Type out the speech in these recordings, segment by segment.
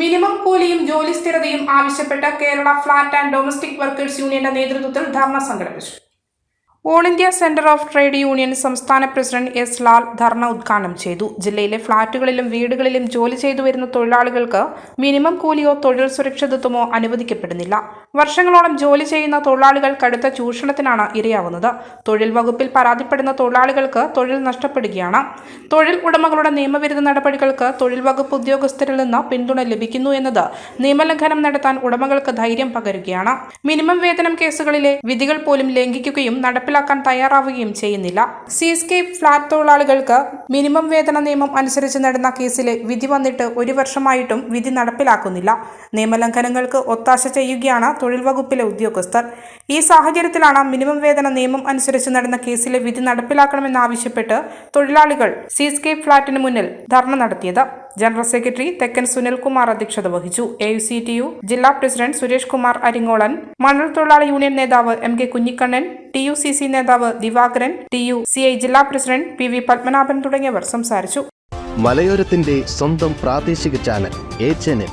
Minimum കൂലിയും ജോലി സ്ഥിരതയും ആവശ്യപ്പെട്ട് Kerala flat and domestic workers യൂണിയന്റെ നേതൃത്വത്തിൽ ധർണ സംഘടിപ്പിച്ചു. All India centre of trade union സംസ്ഥാന പ്രസിഡന്റ് എസ് ലാൽ ധർണ ഉദ്ഘാടനം ചെയ്തു. ജില്ലയിലെ ഫ്ളാറ്റുകളിലും വീടുകളിലും ജോലി ചെയ്തു വരുന്ന തൊഴിലാളികൾക്ക് മിനിമം കൂലിയോ തൊഴിൽ സുരക്ഷിതത്വമോ അനുവദിക്കപ്പെടുന്നില്ല. വർഷങ്ങളോളം ജോലി ചെയ്യുന്ന തൊഴിലാളികൾ കടുത്ത ചൂഷണത്തിനാണ് ഇരയാവുന്നത്. തൊഴിൽ വകുപ്പിൽ പരാതിപ്പെടുന്ന തൊഴിലാളികൾക്ക് തൊഴിൽ നഷ്ടപ്പെടുകയാണ്. തൊഴിൽ ഉടമകളുടെ നിയമവിരുദ്ധ നടപടികൾക്ക് തൊഴിൽ വകുപ്പ് ഉദ്യോഗസ്ഥരിൽ നിന്ന് പിന്തുണ ലഭിക്കുന്നു എന്നത് നിയമലംഘനം നടത്താൻ ഉടമകൾക്ക് ധൈര്യം പകരുകയാണ്. മിനിമം വേതനം കേസുകളിലെ വിധികൾ പോലും ലംഘിക്കുകയും നടപ്പിലാക്കാൻ തയ്യാറാവുകയും ചെയ്യുന്നില്ല. സീസ്കേപ്പ് ഫ്ളാറ്റ് തൊഴിലാളികൾക്ക് മിനിമം വേതന നിയമം അനുസരിച്ച് നടന്ന കേസിലെ വിധി വന്നിട്ട് ഒരു വർഷമായിട്ടും വിധി നടപ്പിലാക്കുന്നില്ല. നിയമലംഘനങ്ങൾക്ക് ഒത്താശ ചെയ്യുകയാണ് തൊഴിൽ വകുപ്പിലെ ഉദ്യോഗസ്ഥർ. ഈ സാഹചര്യത്തിലാണ് മിനിമം വേതന നിയമം അനുസരിച്ച് നടന്ന കേസിലെ വിധി നടപ്പിലാക്കണമെന്നാവശ്യപ്പെട്ട് തൊഴിലാളികൾ സീസ്കേപ്പ് ഫ്ളാറ്റിന് മുന്നിൽ ധർണ നടത്തിയത്. ജനറൽ സെക്രട്ടറി തെക്കൻ സുനിൽകുമാർ അധ്യക്ഷത വഹിച്ചു. A U C T U ജില്ലാ പ്രസിഡന്റ് സുരേഷ് കുമാർ അരിങ്ങോളൻ മണൽ തൊഴിലാളി യൂണിയൻ നേതാവ് M K Kunhikannan T U C C നേതാവ് Divakaran T U C I ജില്ലാ പ്രസിഡന്റ് പി വി പത്മനാഭൻ തുടങ്ങിയവർ സംസാരിച്ചു. മലയോരത്തിന്റെ സ്വന്തം പ്രാദേശിക channel A channel.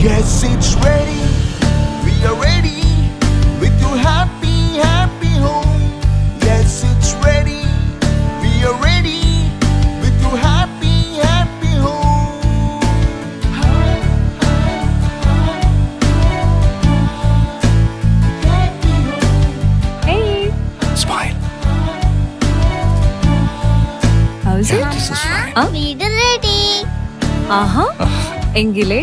Yes, it's ready. We are ready with your happy, happy home. Yes, it's ready. We are ready with your happy, happy home. Hey, Smile. how's it? This is fine. വീട് ready ആഹാ എങ്കിലേ